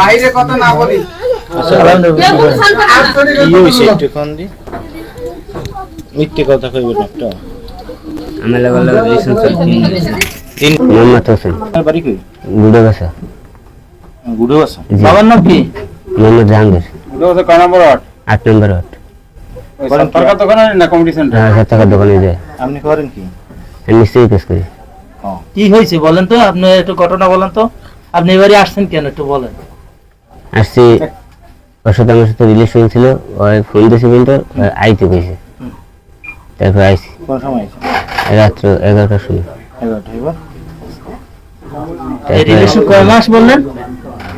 বাইরে কথা না বলি। কি হয়েছে একটু কোন দি। মিথ্যে কথা কইবেন একটা। আমি লাগালো রিলেশন তিন মোহাম্মদ হোসেন। বাড়ি কই? বুড়ো গাছা গুড়ে আছে জি। বাবার নাম কি? মোহাম্মদ জাহাঙ্গীর। ওটা কয় নম্বর ওয়ার্ড? আট নম্বর ওয়ার্ড। সরকার দোকানে না কমিটি সেন্টার হ্যাঁ দোকানে যায়। আপনি করেন কি? আমি মিস্ত্রি কাজ করি। কি হয়েছে বলেন তো? আপনি একটু ঘটনা বলেন তো। আপনি এবারে আসছেন কেন একটু বলেন। আসছি ওর সাথে আমার সাথে রিলেশন ছিল ওই ফোন দিয়েছে কিন্তু আইতে কইছে তারপর কোন সময় রাত্র এগারোটার সময়। রিলেশন কয় মাস বললেন?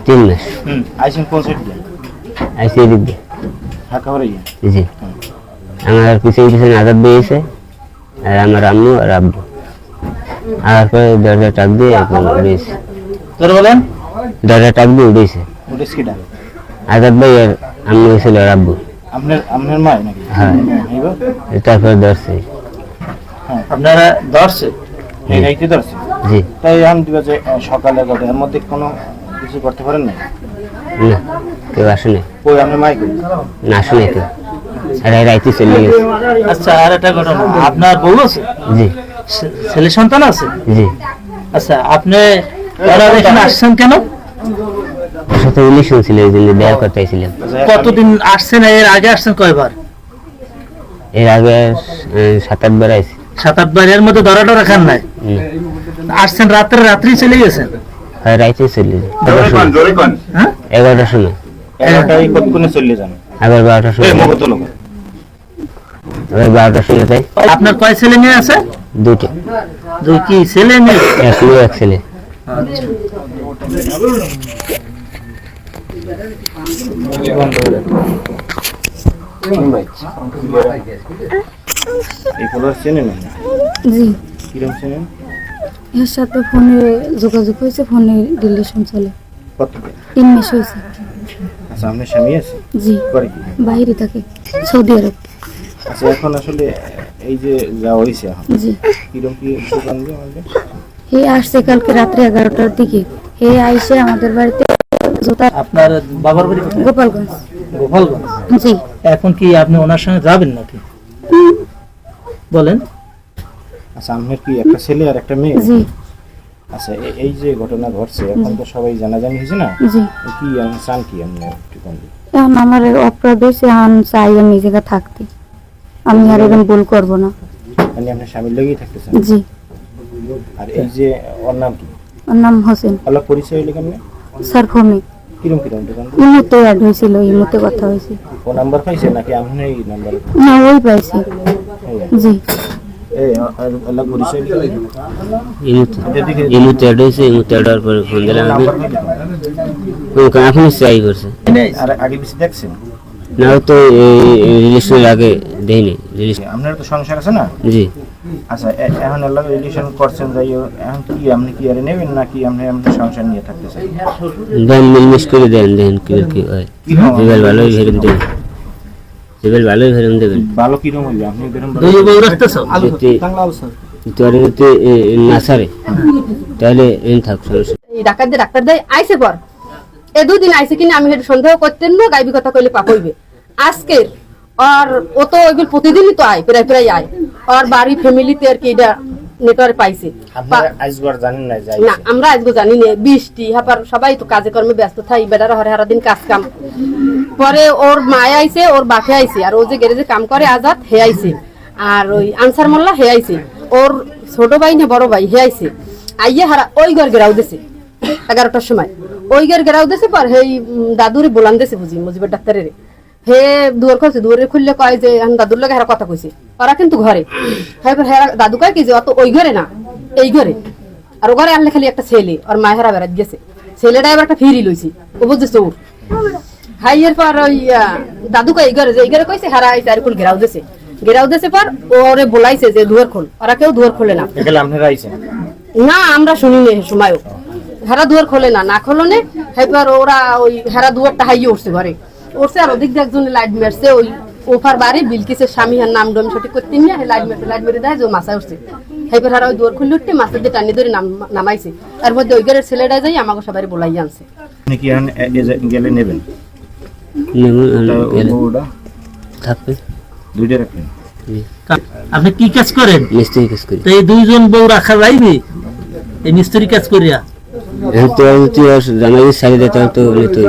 তিন মাস। আইসেন কোন সাইড দিয়ে? আইসি এদিক দিয়ে। ঢাকা জি। আমার পিছনে পিছনে আজাদ বেরিয়েছে আর আমার আম্মু আর আব্বু। আর পরে দরজা টাক দিয়ে এখন তোর বলেন? কিটা আজাদ ভাই আর আপনার আপনার মা নাকি? হ্যাঁ। তারপরে ধরছে। আপনারা ধরছে? এই রাইতে ধরছে? জি। তাই এখন দিবা যে সকালে কথা। এর মধ্যে কোনো কিছু করতে পারেন না না কেউ আসে নাই কই আপনার মাই না আসে নাই কেউ। আর রাইতে চলে গেছে। আচ্ছা আর একটা ঘটনা আপনার বউ আছে? জি। ছেলে সন্তান আছে? জি। আচ্ছা আপনি ওরা এখানে আসছেন কেন? সাথে রিলেশন ছিল এই জন্য দেখা করতে আইছিলাম কতদিন আসছেন? এর আগে আসছেন কয়বার? এর আগে সাত আটবার আইছি সাত আট বার। এর মধ্যে ধরা টরা খান নাই আসছেন রাত্রে রাত্রি চলে গেছেন? রাইতে চলে কোন হ্যাঁ? এগারোটার সময়। এগারোটায় কতক্ষণে চলে যান? আবার বারোটার সময়। মগত বারোটার সময় তাই। আপনার কয় ছেলে মেয়ে আছে? দুটো দুই কি ছেলে মেয়ে? এক মেয়ে এক ছেলে। এর সাথে ফোনে যোগাযোগ হয়েছে ফোনে রিলেশন চলে। তিন মাস হয়েছে। আচ্ছা স্বামী আছে? জি। বাইরে থাকে সৌদি আরব। আচ্ছা এখন আসলে এই যে যা হয়েছে জি। কিরম কি আমাদের? হে আসছে কালকে রাত্রে এগারোটার দিকে। হে আইসে আমাদের বাড়িতে জুতা আপনার বাবার বাড়ি কোথায়? গোপালগঞ্জ। গোপালগঞ্জ? জি। এখন কি আপনি ওনার সঙ্গে যাবেন নাকি? বলেন। আচ্ছা আপনার কি একটা ছেলে আর একটা মেয়ে? জি। আচ্ছা এই যে ঘটনা ঘটছে এখন তো সবাই জানাজানি হয়েছে না? জি। কি আমি চান কি আপনি একটু এখন আমার অপরাধ হয়েছে আমি চাই আমি এই জায়গায় থাকতে। আমি আর এরকম ভুল করব না। মানে আপনার স্বামীর লেগেই থাকতেছেন? জি। আর এই যে ওর নাম কি? ওর নাম হোসেন। আল্লাহ পরিচয় হইলে কেমনে? স্যার ফোনে কিরম কিরম দোকান ইমুতে অ্যাড হয়েছিল ইমুতে কথা হয়েছে। ও নাম্বার পাইছে নাকি? আপনি এই নাম্বার না ওই পাইছি। জি। আর আগে বেশি দেখছেন? না ও তো এই রিলেশনের আগে দেয়নি আপনার তো সংসার আছে না? জি। আচ্ছা এখন আল্লাহ রিলেশন করছেন যাই এখন কি আপনি কি আরে নেবেন নাকি আপনি আপনার সংসার নিয়ে থাকতে থাকতেছেন দেন মিলমিশ করে দেন দেন কি কি হয়। জেবেল ভালোই ভেরম দেবেন। জেবেল ভালোই ভেরম দেবেন। ভালো কিরম হইবে? আপনি বেরম দুই বউ রাখতেছ? যদি তোর যদি না সারে তাহলে এন থাক এই ডাক্তার দিয়ে ডাক্তার দেয় আইসে পর। এ দুদিন আইসে কিনা আমি হেঁটে সন্দেহ করতেন না গাইবি কথা কইলে পাপ হইবে। আজকের আর ও তো ওইগুলো প্রতিদিনই তো আয় প্রায় প্রায় আয়। আর বাড়ি ফ্যামিলিতে আর কি এটা নেটওয়ার্ক পাইছে। না আমরা আজকে জানি না। বৃষ্টি হাপার সবাই তো কাজে কর্মে ব্যস্ত থাই বেটারা হরে হারা দিন কাজ কাম। পরে ওর মায় আইছে ওর বাপে আইছে আর ও যে গ্যারেজে কাম করে আজাদ হে আইছে। আর ওই আনসার মোল্লা হে আইছে। ওর ছোট ভাই না বড় ভাই হে আইছে। আইয়ে হারা ওই ঘর গেরাও দিছে এগারোটার সময়। ওই ঘর গেরাও দিছে পর উম, দাদুরে বলান দিছে বুঝি মুজিবের ডাক্তারের। হে দুয়ার খুলছে দুয়ারে খুললে কয় যে দাদুর লগে হেরা কথা কইছে। ওরা কিন্তু ঘরে। হেরা দাদু কয় কি যে অত ওই ঘরে না এই ঘরে। আর ও ঘরে আনলে খালি একটা ছেলে আর মায়ের হারা বেড়াত গেছে। ছেলেটা এবার একটা ফিরি লইছি ও বুঝছে চোর হাইয়ের পর ওই দাদু কই ঘরে যে এই ঘরে কইছে হারা আইছে আর কুল ঘেরাও দিছে। ঘেরাও দিছে পর ওরে বলাইছে যে দুয়ার খোল। ওরা কেউ দুয়ার খোলে না। না আমরা শুনি নে সময়ও। হেরা দুয়ার খোলে না না খোলো নে এবার ওরা ওই হেরা দুয়ারটা হাইয়ে উঠছে ঘরে। উঠছে আর ওদিক দিয়ে লাইট মারছে ওই ওফার বাড়ি বিলকিসের স্বামী আর নাম ডম সঠিক করতে নিয়ে লাইট মেরে লাইট মেরে দেয় যে মাছা উঠছে। হেবার হারা ওই দুয়ার খুললে উঠতে মাছের দিয়ে টানি ধরে নাম- নামাইছে। তার মধ্যে ওই ঘরের ছেলেটা যাই আমাকে সবাই বলাই আনছে। গেলে নেবেন? থাকবে। দুইটা রাখবেন আপনি কি কাজ করেন? মিস্ত্রি কাজ করি। তো এই দুইজন বউ রাখা যাইবে এই মিস্ত্রি কাজ করিয়া? তো তুই সারি দিতে তো।